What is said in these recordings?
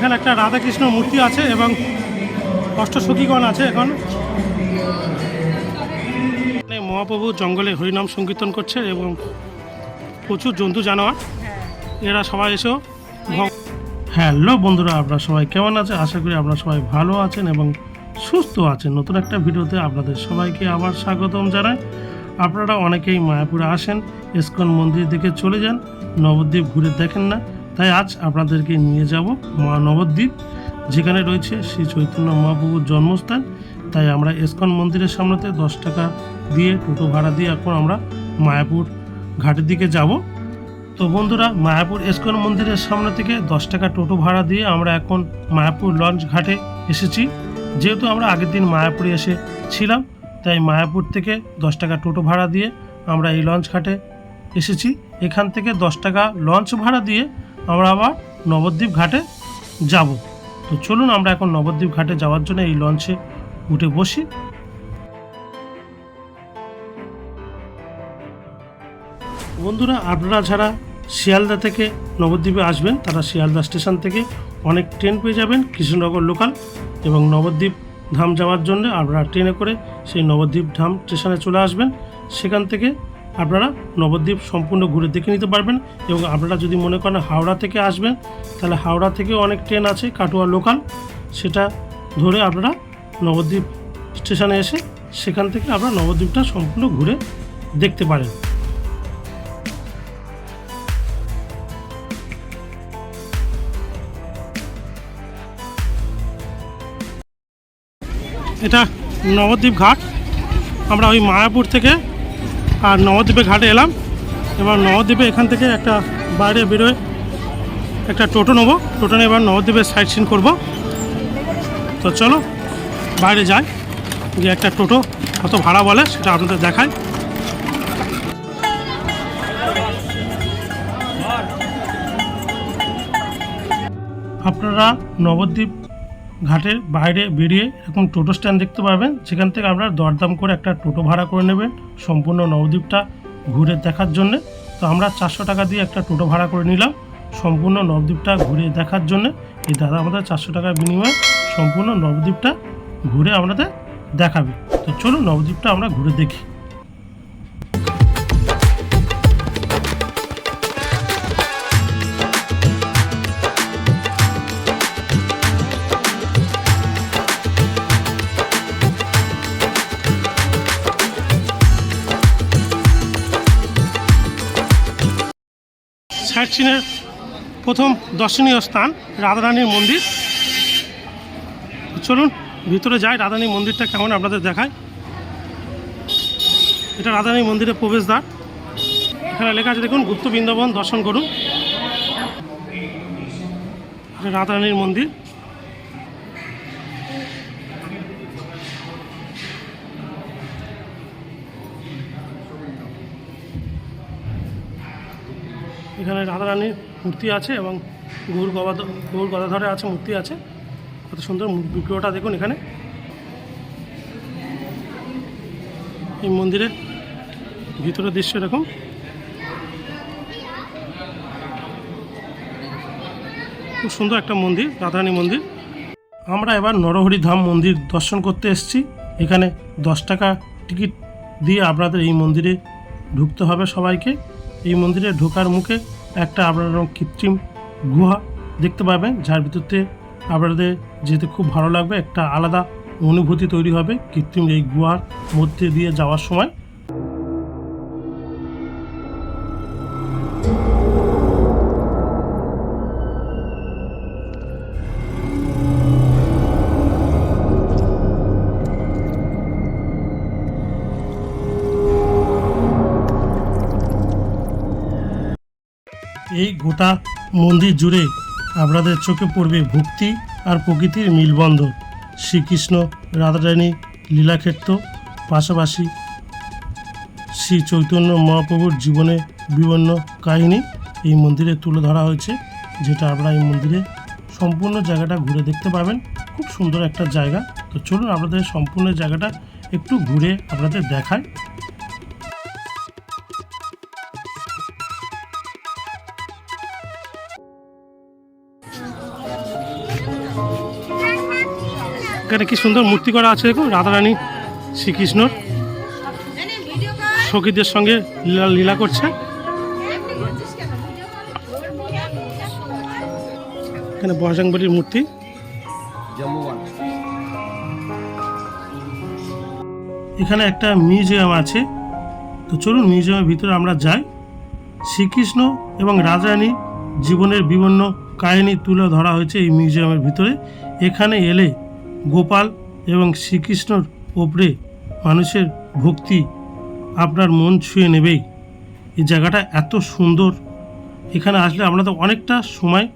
এখানে একটা রাধাকৃষ্ণ মূর্তি আছে এবং অষ্টসখীগণ আছে এখন। মহাপ্রভু জঙ্গলে হরিনাম সংকীর্তন করছে এবং প্রচুর জন্তু জানোয়ার। এরা সবাই এসেও হ্যালো বন্ধুরা, আপনারা সবাই কেমন আছে আশা করি আপনারা সবাই ভালো আছেন এবং সুস্থ আছেন। নতুন একটা ভিডিওতে আপনাদের সবাইকে আবার স্বাগতম জানাই। আপনারা অনেকেই মায়াপুরে আসেন, ইস্কন মন্দির দিকে চলে যান, নবদ্বীপ ঘুরে দেখেন না। তাই আজ আপনাদেরকে নিয়ে যাব মা নবদ্বীপ, যেখানে রয়েছে শ্রী চৈতন্য মহাপ্রভুর জন্মস্থান। তাই আমরা এসকন মন্দিরের সামনেতে দশ টাকা দিয়ে টোটো ভাড়া দিয়ে এখন আমরা মায়াপুর ঘাটের দিকে যাব। তো বন্ধুরা, মায়াপুর এসকন মন্দিরের সামনে থেকে দশ টাকা টোটো ভাড়া দিয়ে আমরা এখন মায়াপুর লঞ্চ ঘাটে এসেছি। যেহেতু আমরা আগের দিন মায়াপুরে এসে ছিলাম, তাই মায়াপুর থেকে দশ টাকা টোটো ভাড়া দিয়ে আমরা এই লঞ্চ ঘাটে এসেছি। এখান থেকে দশ টাকা লঞ্চ ভাড়া দিয়ে আমরা আবার নবদ্বীপ ঘাটে যাব। তো চলুন, আমরা এখন নবদ্বীপ ঘাটে যাওয়ার জন্য এই লঞ্চে উঠে বসি। বন্ধুরা, আপনারা যারা শিয়ালদা থেকে নবদ্বীপে আসবেন, তারা শিয়ালদা স্টেশন থেকে অনেক ট্রেন পেয়ে যাবেন, কৃষ্ণনগর লোকাল এবং নবদ্বীপ ধাম যাওয়ার জন্য। আপনারা ট্রেনে করে সেই নবদ্বীপ ধাম স্টেশনে চলে আসবেন। সেখান থেকে আপনারা নবদ্বীপ সম্পূর্ণ ঘুরে দেখে নিতে পারবেন এবং আপনারা যদি মনে করেন হাওড়া থেকে আসবেন, তাহলে হাওড়া থেকেও অনেক ট্রেন আছে, কাটোয়া লোকাল। সেটা ধরে আপনারা নবদ্বীপ স্টেশনে এসে সেখান থেকে আপনারা নবদ্বীপটা সম্পূর্ণ ঘুরে দেখতে পারেন। এটা নবদ্বীপ ঘাট। আমরা ওই মায়াপুর থেকে আর নবদ্বীপে ঘাটে এলাম। এবার নবদ্বীপে এখান থেকে একটা বাইরে বেরোয় একটা টোটো নেব। টোটো নিয়ে এবার নবদ্বীপের সাইড সিন করব। তো চলো, বাইরে যাই, যে একটা টোটো কত ভাড়া বলে সেটা আপনাদের দেখায় আপনারা নবদ্বীপ ঘাটের বাইরে বেরিয়ে এরকম টোটো স্ট্যান্ড দেখতে পাবেন। সেখান থেকে আপনারা দরদাম করে একটা টোটো ভাড়া করে নেবেন সম্পূর্ণ নবদ্বীপটা ঘুরে দেখার জন্যে। তো আমরা চারশো টাকা দিয়ে একটা টোটো ভাড়া করে নিলাম সম্পূর্ণ নবদ্বীপটা ঘুরে দেখার জন্য। এই দাদা আমাদের চারশো টাকার বিনিময়ে সম্পূর্ণ নবদ্বীপটা ঘুরে আপনাদের দেখাবে। তো চলুন নবদ্বীপটা আমরা ঘুরে দেখি। সাইট সিনের প্রথম দর্শনীয় স্থান রাধারানীর মন্দির। চলুন, ভিতরে যাই, রাধারানী মন্দিরটা কেমন আপনাদের দেখায় এটা রাধারানী মন্দিরের প্রবেশদ্বার। এখানে লেখা আছে, দেখুন, গুপ্ত বৃন্দাবন দর্শন করুন। রাধারানীর মন্দির। এখানে রাধারানীর মূর্তি আছে এবং গৌর গবাদ গৌর গদাধরে আছে, মূর্তি আছে। কত সুন্দর বিগ্রহটা দেখুন এখানে। এই মন্দিরের ভিতরের দৃশ্য এরকম খুব সুন্দর একটা মন্দির, রাধারানী মন্দির। আমরা এবার নরহরি ধাম মন্দির দর্শন করতে এসেছি। এখানে দশ টাকা টিকিট দিয়ে আপনাদের এই মন্দিরে ঢুকতে হবে সবাইকে। এই মন্দিরে ঢোকার মুখে একটা আপনারা কৃত্রিম গুহা দেখতে পাবেন, যার ভিতরতে আপনাদের যেতে খুব ভালো লাগবে। একটা আলাদা অনুভূতি তৈরি হবে কৃত্রিম এই গুহার মধ্যে দিয়ে যাওয়ার সময়। এই গোটা মন্দির জুড়ে আপনাদের চোখে পড়বে ভক্তি আর প্রকৃতির মিলবন্ধন। শ্রীকৃষ্ণ, রাধারানী, লীলাক্ষেত্র, পাশাপাশি শ্রী চৈতন্য মহাপ্রভুর জীবনে বিভিন্ন কাহিনী এই মন্দিরে তুলে ধরা হয়েছে, যেটা আপনারা এই মন্দিরে সম্পূর্ণ জায়গাটা ঘুরে দেখতে পাবেন। খুব সুন্দর একটা জায়গা। তো চলুন আপনাদের সম্পূর্ণ জায়গাটা একটু ঘুরে আপনাদের দেখায় এখানে কি সুন্দর মূর্তি করা আছে দেখুন, রাধারানী শ্রীকৃষ্ণর। সখীদের সঙ্গে লীলা লীলা করছে। এখানে বজরংবলির মূর্তি। এখানে একটা মিউজিয়াম আছে। তো চলুন মিউজিয়ামের ভিতরে আমরা যাই। শ্রীকৃষ্ণ এবং রাজরানী জীবনের বিভিন্ন কাহিনী তুলে ধরা হয়েছে এই মিউজিয়ামের ভিতরে। এখানে এলে গোপাল এবং শ্রীকৃষ্ণর ওপরে মানুষের ভক্তি আপনার মন ছুঁয়ে নেবেই। এই জায়গাটা এত সুন্দর। এখানে আসলে আপনাদের অনেকটা সময়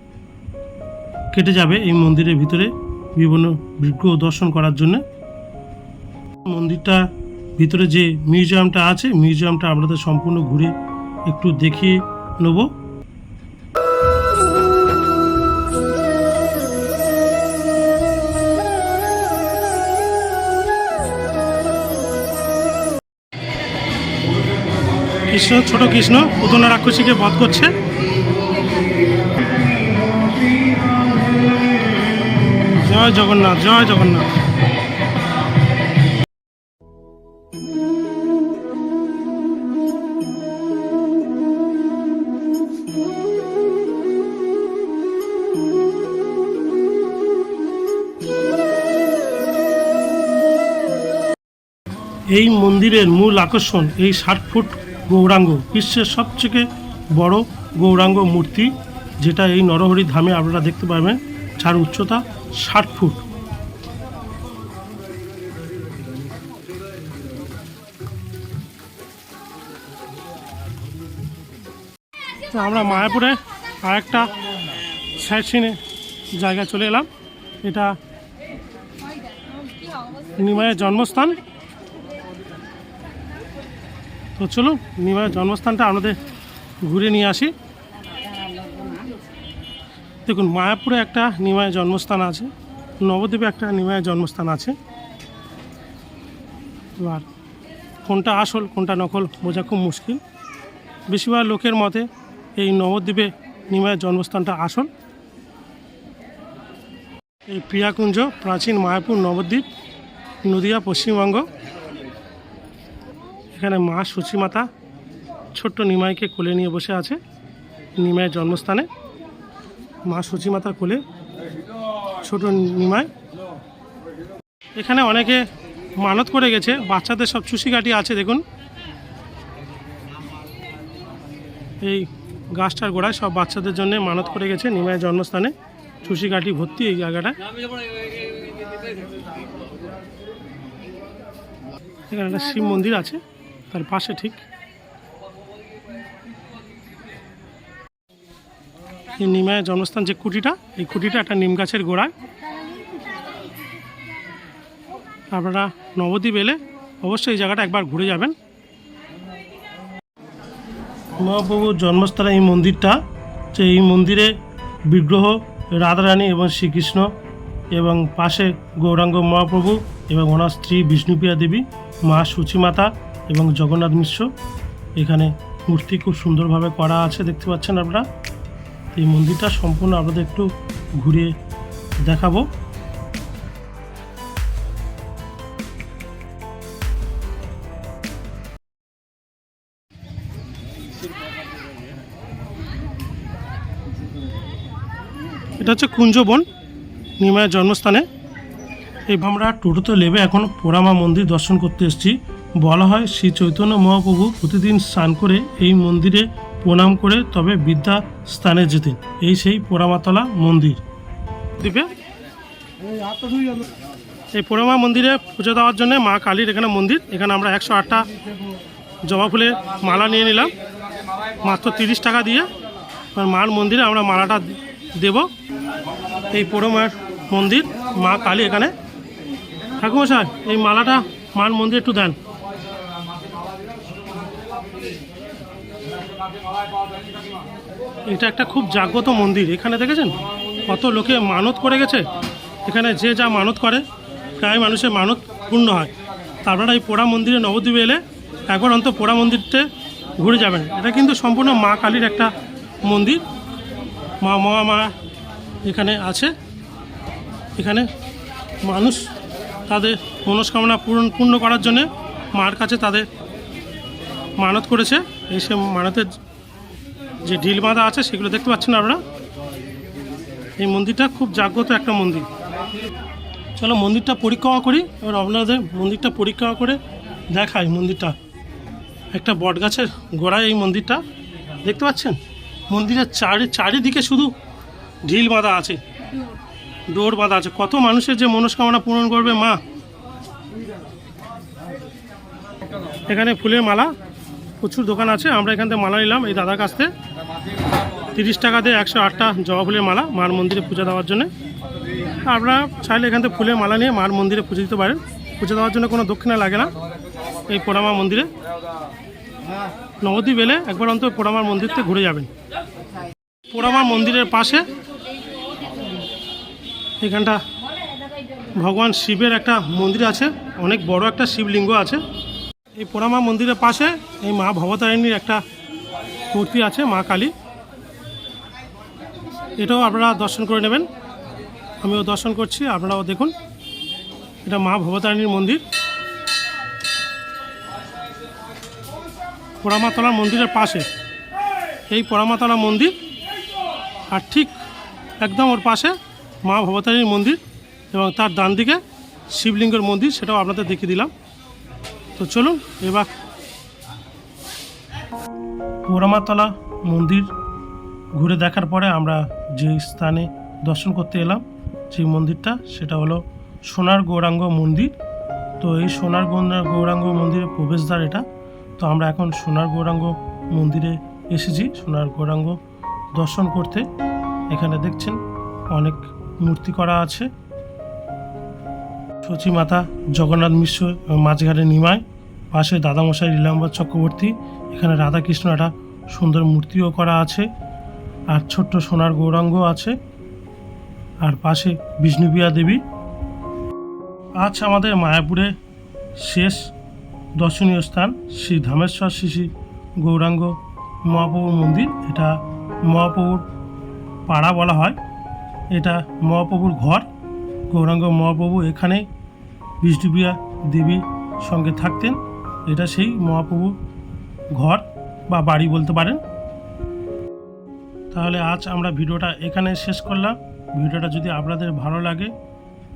কেটে যাবে এই মন্দিরের ভিতরে বিভিন্ন বিগ্রহ দর্শন করার জন্য। মন্দিরটা ভিতরে যে মিউজিয়ামটা আছে, মিউজিয়ামটা আপনাদের সম্পূর্ণ ঘুরে একটু দেখিয়ে নেব। কৃষ্ণ, ছোট কৃষ্ণ পুতনা রাক্ষসীকে বধ করছে। জয় জগন্নাথ জয় জগন্নাথ। এই মন্দিরের মূল আকর্ষণ, এই ষাট ফুট গৌরাঙ্গ, বিশ্বের সবথেকে বড় গৌরাঙ্গ মূর্তি, যেটা এই নরহরি ধামে আপনারা দেখতে পাবেন। যার উচ্চতা ষাট ফুট। তো আমরা মায়াপুরে আরেকটা সাইড সিনে জায়গায় চলে এলাম। এটা নিমায়ের জন্মস্থান। তো চলো নিমায়ের জন্মস্থানটা আমাদের ঘুরে নিয়ে আসি। দেখুন, মায়াপুরে একটা নিমায়ের জন্মস্থান আছে, নবদ্বীপে একটা নিমায়ের জন্মস্থান আছে। এবার কোনটা আসল, কোনটা নকল, বোঝা খুব মুশকিল। বেশিরভাগ লোকের মতে এই নবদ্বীপে নিমায়ের জন্মস্থানটা আসল। এই প্রিয়াকুঞ্জ, প্রাচীন মায়াপুর নবদ্বীপ, নদিয়া পশ্চিমবঙ্গ। এখানে মা সূচিমাতা ছোট্ট নিমাইকে কোলে নিয়ে বসে আছে নিমাইয়ের জন্মস্থানে। মা সূচিমাতার কোলে ছোট নিমাই। এখানে অনেকে মানত করে গেছে, বাচ্চাদের সব চুষি কাটি আছে, দেখুন। এই গাছটার গোড়ায় সব বাচ্চাদের জন্য মানত করে গেছে নিমাইয়ের জন্মস্থানে চুষি কাঠি ভর্তি এই জায়গাটায় এখানে একটা শিব মন্দির আছে। তার পাশে ঠিক। এই নিমায়ের জন্মস্থান যে কুটিটা, এই কুটিটা একটা নিম গাছের গোড়ায়। আপনারা নবদ্বীপ এলে অবশ্যই এই জায়গাটা একবার ঘুরে যাবেন। মহাপ্রভুর জন্মস্থানে এই মন্দিরটা, যে এই মন্দিরে বিগ্রহ রাধারানী এবং শ্রীকৃষ্ণ এবং পাশে গৌরাঙ্গ মহাপ্রভু এবং ওনার স্ত্রী বিষ্ণুপ্রিয়া দেবী, মা সূচিমাতা এবং জগন্নাথ মিশ্র, এখানে মূর্তি খুব সুন্দরভাবে করা আছে, দেখতে পাচ্ছেন আপনারা। এই মন্দিরটা সম্পূর্ণ আপনাদের একটু ঘুরিয়ে দেখাবো। এটা হচ্ছে কুঞ্জবন নিমায়ের জন্মস্থানে। এই আমরা টোটোতে নেবে এখন পোড়ামা মন্দির দর্শন করতে এসেছি। বলা হয়, শ্রী চৈতন্য মহাপ্রভু প্রতিদিন স্নান করে এই মন্দিরে প্রণাম করে তবে বিদ্যা স্থানে যেতেন। এই সেই পোড়ামাতলা মন্দির। দ্বীপে এই পোড়ামা মন্দিরে পুজো দেওয়ার জন্য মা কালীর এখানে মন্দির। এখানে আমরা একশো আটটা জবা ফুলের মালা নিয়ে নিলাম। মাত্র তিরিশ টাকা দিয়ে মার মন্দিরে আমরা মালাটা দেব। এই পোড়ামার মন্দির মা কালী এখানে। ঠাকুমশাই এই মালাটা মার মন্দিরে একটু দেন। এটা একটা খুব জাগ্রত মন্দির, এখানে দেখেছেন? কত লোকে মানত করে গেছে। এখানে যে যা মানত করে, প্রায় মানুষের মানত পূর্ণ হয়। তারপরে এই পোড়া মন্দিরে নবদ্বীপে এলে একবার অন্ত পোড়া মন্দিরতে ঘুরে যাবেন। এটা কিন্তু সম্পূর্ণ মা কালীর একটা মন্দির। মা মা মা এখানে আছে। এখানে মানুষ তাদের মনস্কামনা পূরণ, পূর্ণ করার জন্যে মার কাছে তাদের মানত করেছে। এই সে মানতের যে ঢিল বাঁধা আছে, সেগুলো দেখতে পাচ্ছেন আপনারা? এই মন্দিরটা খুব জাগ্রত একটা মন্দির। চলো মন্দিরটা পরিক্রমা করি, এবার আপনাদের মন্দিরটা পরিক্রমা করে দেখাই মন্দিরটা। একটা বট গাছের গোড়ায় এই মন্দিরটা, দেখতে পাচ্ছেন? মন্দিরের চারি চারিদিকে শুধু ঢিল বাঁধা আছে, ডোর বাঁধা আছে। কত মানুষের যে মনস্কামনা পূরণ করবে মা? এখানে ফুলের মালা, প্রচুর দোকান আছে, আমরা এখান থেকে মালা নিলাম, এই দাদার কাছ থেকে। তিরিশ টাকা দিয়ে একশো আটটা জবা ফুলের মালা মার মন্দিরে পূজা দেওয়ার জন্য। আপনারা চাইলে এখান থেকে ফুলের মালা নিয়ে মার মন্দিরে পুজো দিতে পারেন। পুজো দেওয়ার জন্য কোনো দক্ষিণা লাগে না এই পোড়ামা মন্দিরে। নবদ্বীপ এলে একবার অন্তত পোড়ামার থেকে ঘুরে যাবেন। পোড়ামার মন্দিরের পাশে এখানটা ভগবান শিবের একটা মন্দির আছে, অনেক বড় একটা শিবলিঙ্গ আছে। এই পোড়ামা মন্দিরের পাশে এই মা ভবতারিণীর একটা মূর্তি আছে, মা কালী। এটাও আপনারা দর্শন করে নেবেন। আমিও দর্শন করছি, আপনারাও দেখুন। এটা মা ভবতারিণীর মন্দির। পোড়ামাতলা মন্দিরের পাশে। এই পোড়ামাতলা মন্দির, আর ঠিক একদম ওর পাশে মা ভবতারিণীর মন্দির এবং তার ডান দিকে শিবলিঙ্গের মন্দির, সেটাও আপনাদের দেখিয়ে দিলাম। তো চলুন, এবার পোড়ামাতলা মন্দির ঘুরে দেখার পরে আমরা যে স্থানে দর্শন করতে এলাম, সেই মন্দিরটা, সেটা হলো সোনার গৌরাঙ্গ মন্দির। তো এই সোনার গৌরা- গৌরাঙ্গ মন্দিরের প্রবেশদ্বার এটা। তো আমরা এখন সোনার গৌরাঙ্গ মন্দিরে এসেছি, সোনার গৌরাঙ্গ দর্শন করতে। এখানে দেখছেন অনেক মূর্তি করা আছে। সচী মাতা জগন্নাথ মিশ্র মাঝঘাটে নিমায় পাশে দাদামশাই লীলাম্বর চক্রবর্তী এখানে রাধাকৃষ্ণ একটা সুন্দর মূর্তিও করা আছে, আর ছোট্ট সোনার গৌরাঙ্গ আছে, আর পাশে বিষ্ণুপ্রিয়া দেবী। আজ আমাদের মায়াপুরে শেষ দর্শনীয় স্থান শ্রী ধামেশ্বর শ্রী শ্রী গৌরাঙ্গ মহাপ্রভুর মন্দির। এটা মহাপ্রভুর পাড়া বলা হয়। এটা মহাপ্রভুর ঘর। গৌরাঙ্গ মহাপ্রভু এখানে বিষ্ণুপ্রিয়া দেবীর সঙ্গে থাকতেন। এটা সেই মহাপ্রভুর ঘর বা বাড়ি বলতে পারেন। তাহলে আজ আমরা ভিডিওটা এখানে শেষ করলাম। ভিডিওটা যদি আপনাদের ভালো লাগে,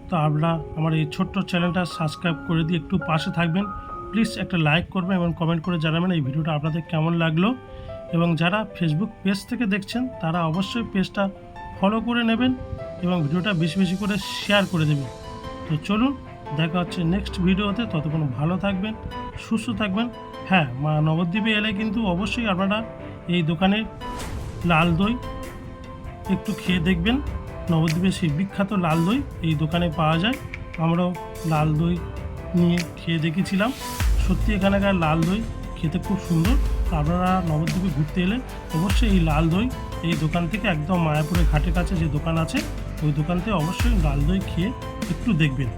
তো আপনারা আমার এই ছোট্ট চ্যানেলটা সাবস্ক্রাইব করে দিয়ে একটু পাশে থাকবেন। প্লিজ একটা লাইক করবেন এবং কমেন্ট করে জানাবেন এই ভিডিওটা আপনাদের কেমন লাগল। এবং যারা ফেসবুক পেজ থেকে দেখছেন, তারা অবশ্যই পেজটা ফলো করে নেবেন এবং ভিডিওটা বেশি বেশি করে শেয়ার করে দেবেন। তো চলুন দেখা হচ্ছে নেক্সট ভিডিওতে। ততক্ষণ ভালো থাকবেন, সুস্থ থাকবেন। হ্যাঁ মা নবদ্বীপে এলে কিন্তু অবশ্যই আপনারা এই দোকানে লাল দই একটু খেয়ে দেখবেন। নবদ্বীপের সেই বিখ্যাত লাল দই এই দোকানে পাওয়া যায়। আমরাও লাল দই নিয়ে খেয়ে দেখেছিলাম। সত্যি এখানকার লাল দই খেতে খুব সুন্দর। আপনারা নবদ্বীপে ঘুরতে এলে অবশ্যই এই লাল দই এই দোকান থেকে একদম মায়াপুরের ঘাটের কাছে যে দোকান আছে, ওই দোকান থেকে অবশ্যই লাল দই খেয়ে একটু দেখবেন।